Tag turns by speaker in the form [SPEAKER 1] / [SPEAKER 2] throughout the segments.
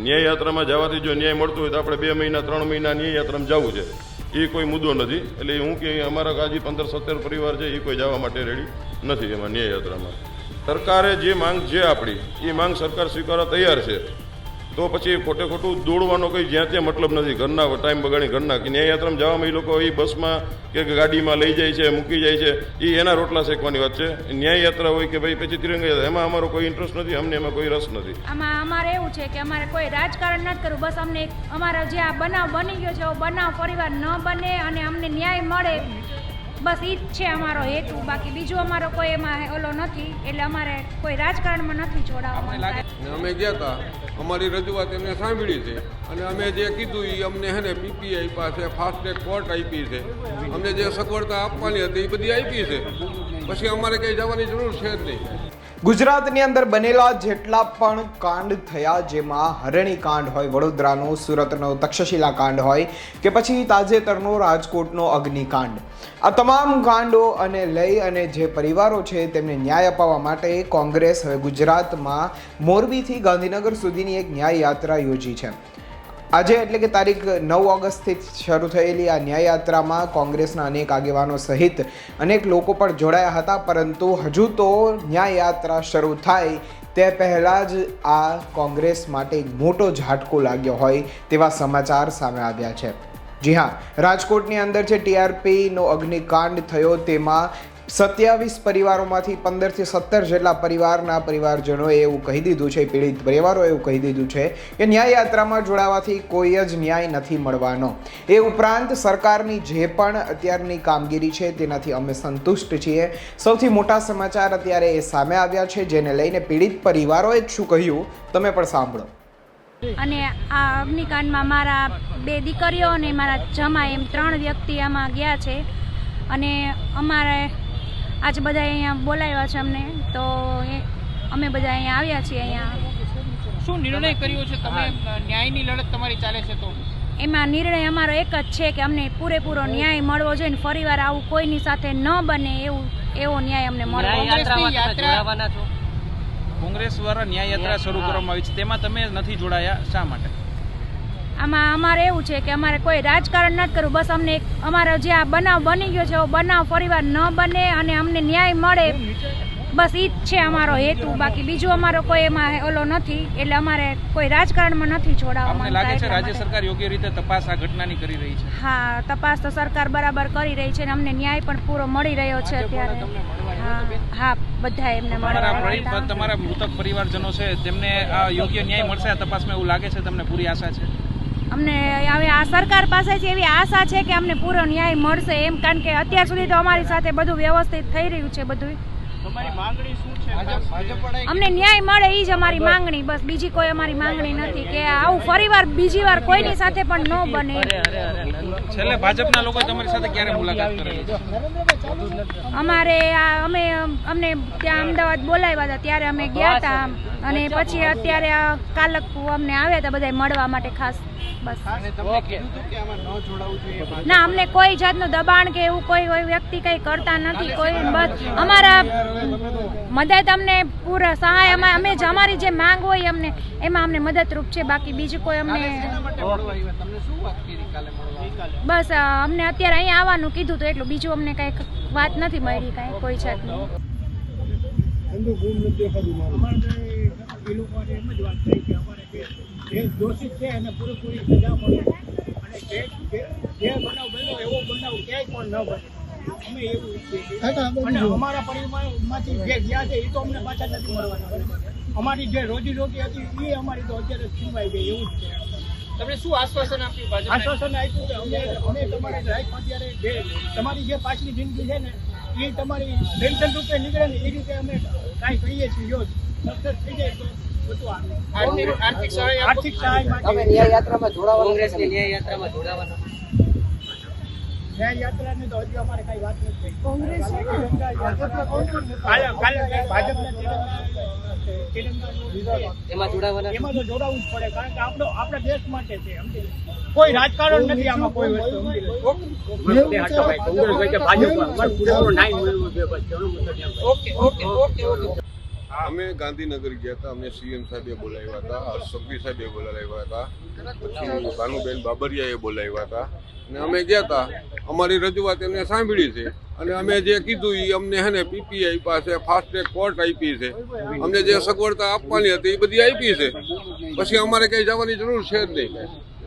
[SPEAKER 1] ન્યાય યાત્રામાં જવાથી જો ન્યાય મળતો હોય તો આપણે બે મહિના, ત્રણ મહિના ન્યાય યાત્રામાં જવું છે. એ કોઈ મુદ્દો નથી. એટલે હું કે અમારા કાજી પંદર, સત્તર પરિવાર છે, એ કોઈ જવા માટે રેડી નથી એમાં ન્યાય યાત્રામાં સરકારે જે માંગ છે આપણી, એ માંગ સરકાર સ્વીકારવા તૈયાર છે. તો પછી ખોટે ખોટું દોડવાનો કંઈ જ્યાં ત્યાં મતલબ નથી. ઘરના ટાઈમ બગાડી ઘરના કે ન્યાય જવામાં એ લોકો એ બસમાં કે ગાડીમાં લઈ જાય છે, મૂકી જાય છે એ એના રોટલા શેકવાની વાત છે. ન્યાયયાત્રા હોય કે ભાઈ પછી તિરંગા એમાં અમારો કોઈ ઇન્ટરેસ્ટ નથી, અમને એમાં કોઈ રસ નથી.
[SPEAKER 2] આમાં અમારે એવું છે કે અમારે કોઈ રાજકારણ નથી કરવું, બસ અમને અમારા જે આ બનાવ બની ગયો છે બનાવ ફરીવાર ન બને અને અમને ન્યાય મળે. બસ એ જ છે અમારો હેતુ. બાકી બીજું અમારો કોઈ એમાં ઓલો નથી. એટલે અમારે કોઈ રાજકારણમાં નથી જોડાવાનું
[SPEAKER 3] ને અમે ગયા હતા અમારી રજૂઆત એમને સાંભળી છે. અને અમે જે કીધું એ અમને હે ને પીપીઆઈ પાસે ફાસ્ટેગ કોર્ટ આપી છે. અમને જે સગવડતા આપવાની હતી એ બધી આપી છે. પછી અમારે કંઈ જવાની જરૂર છે જ નહીં.
[SPEAKER 4] ગુજરાતની અંદર બનેલા જેટલા પણ કાંડ થયા, જેમાં હરણી કાંડ હોય, વડોદરાનો, સુરતનો, તક્ષશિલા કાંડ હોય કે પછી તાજેતરનો રાજકોટનો અગ્નિકાંડ. આ તમામ કાંડો અને લઈ અને જે પરિવારો છે તેમને ન્યાય અપાવવા માટે કોંગ્રેસ હવે ગુજરાતમાં મોરબીથી ગાંધીનગર સુધીની એક ન્યાય યાત્રા યોજી છે. આજે એટલે કે તારીખ નવ ઓગસ્ટથી શરૂ થયેલી આ ન્યાય યાત્રામાં કોંગ્રેસના અનેક આગેવાનો સહિત અનેક લોકો પણ જોડાયા હતા, પરંતુ હજુ તો ન્યાય યાત્રા શરૂ થાય તે પહેલાં જ આ કોંગ્રેસ માટે મોટો ઝાટકો લાગ્યો હોય તેવા સમાચાર સામે આવ્યા છે. જી હા, રાજકોટની અંદર જે ટીઆરપીનો અગ્નિકાંડ થયો તેમાં સત્યાવીસ પરિવારોમાંથી પંદરથી સત્તર જેટલા પરિવારના પરિવારજનોએ એવું કહી દીધું છે, પીડિત પરિવારોએ એવું કહી દીધું છે કે ન્યાય યાત્રામાં જોડાવાથી કોઈ જ ન્યાય નથી મળવાનો. એ ઉપરાંત સરકારની જે પણ અત્યારની કામગીરી છે, તેનાથી અમે સંતુષ્ટ છીએ. સૌથી મોટા સમાચાર અત્યારે એ સામે આવ્યા છે, જેને લઈને પીડિત પરિવારોએ જ શું કહ્યું, તમે પણ સાંભળો.
[SPEAKER 2] અને આ અગ્નિકાંડમાં મારા બે દીકરીઓ અને મારા જમા એમ ત્રણ વ્યક્તિ આમાં ગયા છે. અને અમારે આજે બધા અહીંયા બોલાવ્યા છે અમને. તો એ અમે બધા અહીંયા આવ્યા છીએ અહીંયા.
[SPEAKER 5] શું નિર્ણય કર્યો છે? તમે ન્યાયની લડત તમારી ચાલે છે તો?
[SPEAKER 2] એમાં નિર્ણય અમારો એક જ છે કે અમને પૂરેપૂરો ન્યાય મળવો જોઈએ ને ફરીવાર આવું કોઈની સાથે ન બને એવું એવો ન્યાય અમને મળવો
[SPEAKER 6] કોંગ્રેસ દ્વારા ન્યાય યાત્રા શરૂ કરવામાં આવી છે. તેમાં તમે નથી જોડાયા. શા માટે?
[SPEAKER 2] આમાં અમારે એવું છે કે અમારે કોઈ રાજકારણ નથી કરવું. બસ અમને અમારો જે આ બનાવ બની ગયો છે એવો બનાવ ફરીવાર ન બને અને અમને ન્યાય મળે. બસ એ જ છે અમારો હેતુ. બાકી બીજું અમારો કોઈ એમાં ઓલો નથી. એટલે અમારે કોઈ રાજકારણમાં નથી જોડાવવા
[SPEAKER 6] લાગે છે રાજ્ય સરકાર યોગ્ય રીતે તપાસ આ ઘટનાની કરી રહી છે?
[SPEAKER 2] હા તપાસ તો સરકાર બરાબર કરી રહી છે અને અમને ન્યાય પણ પૂરો મળી રહ્યો છે અત્યારે. હા બધા એમને
[SPEAKER 6] તમારા મૃતક પરિવારજનો છે તેમને આ યોગ્ય ન્યાય મળશે આ તપાસમાં એવું લાગે છે તમને પૂરી આશા છે?
[SPEAKER 2] અમને હવે આ સરકાર પાસેથી એવી આશા છે કે અમને પૂરો ન્યાય મળશે એમ કારણ કે અત્યાર સુધી તો અમારી સાથે બધું વ્યવસ્થિત થઈ રહ્યું છે બધું.
[SPEAKER 5] તમારી માંગણી શું છે?
[SPEAKER 2] અમને ન્યાય મળે એ જ અમારી માંગણી બસ બીજી કોઈ અમારી માંગણી નથી કે આવું ફરીવાર બીજી વાર કોઈની સાથે પણ ન બને
[SPEAKER 6] છેલ્લે ભાજપના લોકો તમારી સાથે ક્યારે મુલાકાત કરેલી
[SPEAKER 2] અમારે આ અમે અમને ત્યાં અમદાવાદ બોલાવ્યા હતા ત્યારે અમે ગયા હતા અને પછી અત્યારે આ કાલક અમને આવ્યા હતા બધા મળવા માટે ખાસ. બસ. ના અમને કોઈ જાતનું દબાણ કે એવું કોઈ કોઈ વ્યક્તિ કંઈ કરતા નથી કોઈ બસ અમારા મદદ અમને પૂરા સહાય અમે અમે જ અમારી જે માંગ હોય અમને એમાં અમને મદદરૂપ છે. બાકી બીજું કોઈ અમને બસ અમને અત્યારે અહીંયા આવવાનું કીધું તો એટલું. બીજું અમને કંઈક વાત નથી મળી કાંઈ કોઈ જાતની.
[SPEAKER 7] એ લોકો એમ જ વાત થઈ કે અમારે જે દોષિત છે એને પૂરેપૂરી સજા મળે. અને જે બનાવ બન્યો એવો બનાવ ક્યાંય પણ ન બને. અમે એવું ઈચ્છીએ અને અમારા પરિવારમાંથી જે ગયા છે એ તો અમને પાછા નથી મળવાના. અમારી જે રોજીરોટી હતી એ અમારી તો અત્યારે છીનવાઈ ગઈ એવું જ છે.
[SPEAKER 5] તમને શું આશ્વાસન આપ્યું ભાજપ
[SPEAKER 7] આશ્વાસન આપ્યું કે અમે અમે તમારી લાઈફ અત્યારે જે તમારી જે પાછલી જિંદગી છે ને એ તમારી પેન્શન રૂપે નીકળે ને એ રીતે અમે કાંઈ કહીએ છીએ જો સક્સેસ થઈ જાય તો બધું આવે.
[SPEAKER 5] આર્થિક આર્થિક સહાય આપો.
[SPEAKER 7] આર્થિક સહાય માટે
[SPEAKER 8] કોંગ્રેસની ન્યાય યાત્રામાં જોડાવાના.
[SPEAKER 7] ન્યાય યાત્રાની તો હજી અમારે કાંઈ વાત નથી કાલે કાલે ભાજપના તિરંગા તિરંગાનું છે.
[SPEAKER 8] એમાં જોડાવાના
[SPEAKER 7] એમાં તો જોડાવું જ પડે કારણ કે આપણો આપણા દેશ માટે છે કોઈ રાજકારણ નથી આમાં કોઈ વસ્તુ સમજી
[SPEAKER 5] ઓકે ઓકે. Okay okay.
[SPEAKER 3] અમે ગાંધીનગર ગયા હતા, અમને સીએમ સાહેબે બોલાવ્યા હતા હર્ષસંઘવી સાહેબે બોલાવ્યા હતા, પછી ભાનુબેન બાબરિયાએ બોલાવ્યા હતા. અને અમે ગયા હતા. અમારી રજૂઆત એમને સાંભળી છે. અને અમે જે કીધું એ અમને હે ને પીપીઆઈ પાસે ફાસ્ટ ટ્રેક કોર્ટ આપી છે. અમને જે સગવડતા આપવાની હતી એ બધી આપી છે. પછી અમારે કંઈ જવાની જરૂર છે જ નહીં.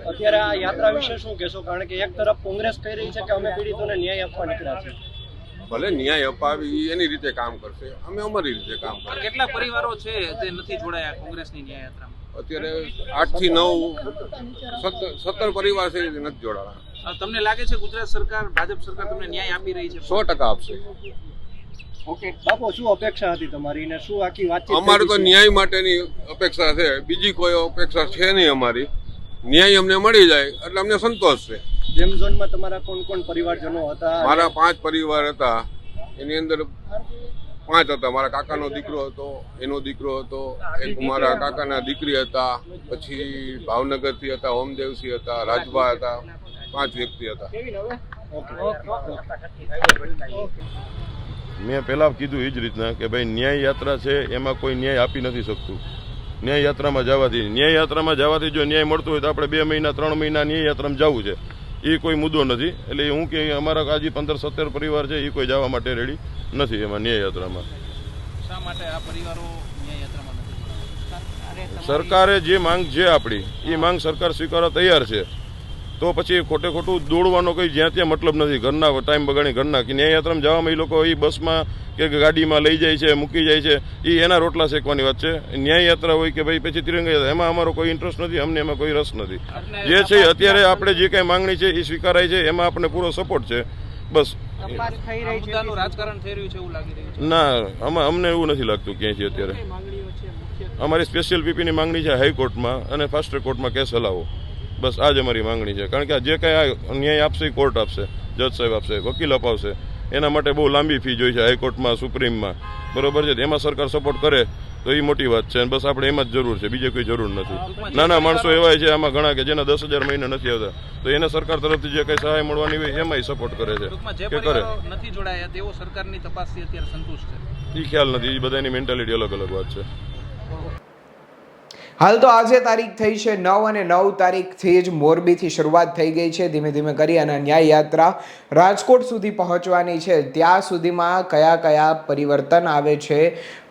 [SPEAKER 9] અત્યારે આ યાત્રા વિશે શું કહેશો? કારણ કે એક તરફ કોંગ્રેસ કહી રહી છે કે અમે પીડિતોને ન્યાય આપવા નીકળ્યા છે
[SPEAKER 3] ભલે ન્યાય અપાવી એની રીતે કામ કરશે. અમે અમારી રીતે કામ કરશે
[SPEAKER 6] કેટલા પરિવારો છે તે નથી જોડાયા કોંગ્રેસની ન્યાય યાત્રામાં
[SPEAKER 3] અત્યારે આઠથી નવ સત્તર સત્તર પરિવાર છે નથી જોડાણા.
[SPEAKER 6] તમને લાગે છે ગુજરાત સરકાર ભાજપ સરકાર તમને ન્યાય આપી રહી છે?
[SPEAKER 3] સો ટકા આપશે.
[SPEAKER 9] ઓકે બાપુ શું અપેક્ષા હતી તમારી? ને શું આખી વાતચીત
[SPEAKER 3] અમારે તો ન્યાય માટેની અપેક્ષા છે. બીજી કોઈ અપેક્ષા છે નહીં અમારી. ન્યાય અમને મળી જાય એટલે અમને સંતોષ છે.
[SPEAKER 9] જેમ ઝોનમાં તમારા કોણ કોણ પરિવારજનો હતા?
[SPEAKER 3] મારા પાંચ પરિવાર હતા. એની અંદર પાંચ હતા. મારા કાકાનો દીકરો હતો એનો દીકરો હતો એક મારા કાકાના દીકરી હતા પછી ભાવનગરથી હતા ઓમદેવસિંહ હતા રાજભા હતા પાંચ વ્યક્તિ હતા.
[SPEAKER 1] મેં પહેલાં કીધું એ જ રીતના કે ભાઈ ન્યાય યાત્રા છે એમાં કોઈ ન્યાય આપી નથી શકતું. ન્યાય યાત્રામાં જવાથી ન્યાય યાત્રામાં જવાથી જો ન્યાય મળતો હોય તો આપણે બે મહિના ત્રણ મહિના ન્યાય યાત્રામાં જવું છે. એ કોઈ મુદ્દો નથી. એટલે હું કે અમારા આજે પંદર સત્તર પરિવાર છે એ કોઈ જવા માટે રેડી નથી એમાં ન્યાય યાત્રામાં.
[SPEAKER 6] શા માટે આ પરિવારો ન્યાય યાત્રામાં નથી જોડાયા?
[SPEAKER 1] સરકારે જે માંગ છે આપણી એ માંગ સરકાર સ્વીકારવા તૈયાર છે. તો પછી ખોટે ખોટું દોડવાનો કોઈ જ્યાં ત્યાં મતલબ નથી. ઘરના ટાઈમ બગાડી ઘરના. કે ન્યાયયાત્રામાં જવામાં એ લોકો એ બસમાં કે ગાડીમાં લઈ જાય છે મૂકી જાય છે એ એના રોટલા શેકવાની વાત છે. ન્યાય યાત્રા હોય કે ભાઈ પછી તિરંગા યાત્રા એમાં અમારો કોઈ ઇન્ટરેસ્ટ નથી અમને એમાં કોઈ રસ નથી. જે છે અત્યારે આપણે જે કાંઈ માંગણી છે એ સ્વીકારાય છે એમાં આપણને પૂરો સપોર્ટ છે. બસ.
[SPEAKER 5] તપાસ થઈ
[SPEAKER 6] આ
[SPEAKER 5] રહી છે
[SPEAKER 6] મુદ્દાનું રાજકારણ થઈ રહ્યું છે એવું લાગી રહ્યું છે.
[SPEAKER 1] ના આમાં અમને એવું નથી લાગતું
[SPEAKER 5] ક્યાંય છે અત્યારે
[SPEAKER 1] અમારી સ્પેશિયલ પીપીની માંગણી છે હાઈકોર્ટમાં અને ફાસ્ટ કોર્ટમાં કેસ હલાવો. બસ આ જ અમારી માંગણી છે. કારણ કે આ જે કાંઈ આ ન્યાય આપશે એ કોર્ટ આપશે જજ સાહેબ આપશે વકીલ અપાવશે. એના માટે બહુ લાંબી ફી જોઈ છે હાઈકોર્ટમાં સુપ્રીમમાં. બરોબર છે? એમાં સરકાર સપોર્ટ કરે તો એ મોટી વાત છે અને બસ આપણે એમાં જ જરૂર છે બીજે કોઈ જરૂર નથી. નાના માણસો એવા છે આમાં ઘણા કે જેના દસ હજાર મહિના નથી આવતા. તો એને સરકાર તરફથી જે કંઈ સહાય મળવાની હોય એમાંય સપોર્ટ કરે છે. કે કરે?
[SPEAKER 6] નથી જોડાયા તેઓ સરકારની તપાસથી અત્યારે સંતુષ્ટ છે.
[SPEAKER 1] એ ખ્યાલ નથી એ બધાની મેન્ટાલિટી અલગ અલગ વાત છે.
[SPEAKER 4] હાલ તો આજે તારીખ થઈ છે નવ અને નવ તારીખથી જ મોરબીથી શરૂઆત થઈ ગઈ છે. ધીમે ધીમે કરી અને ન્યાય યાત્રા રાજકોટ સુધી પહોંચવાની છે. ત્યાં સુધીમાં કયા કયા પરિવર્તન આવે છે,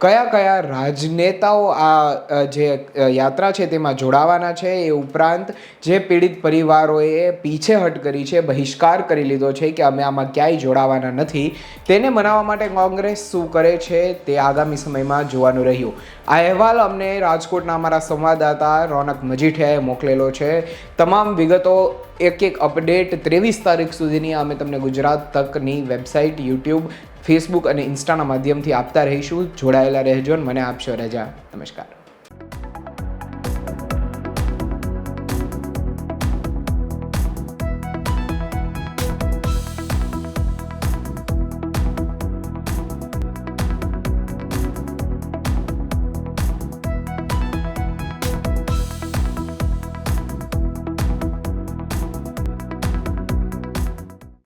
[SPEAKER 4] કયા કયા રાજનેતાઓ આ જે યાત્રા છે તેમાં જોડાવાના છે એ ઉપરાંત જે પીડિત પરિવારોએ પીછેહટ કરી છે, બહિષ્કાર કરી લીધો છે કે અમે આમાં ક્યાંય જોડાવાના નથી, તેને મનાવવા માટે કોંગ્રેસ શું કરે છે તે આગામી સમયમાં જોવાનું રહ્યું. આ અહેવાલ અમને રાજકોટના અમારા સંવાદદાતા રોનક મજીઠિયાએ મોકલેલો છે. તમામ વિગતો એક એક અપડેટ ત્રેવીસ તારીખ સુધીની અમે તમને ગુજરાત તકની વેબસાઇટ, યુટ્યુબ, ફેસબુક અને ઇન્સ્ટાના માધ્યમથી આપતા રહીશું. જોડાયેલા રહેજો અને મને આપશો રજા. નમસ્કાર.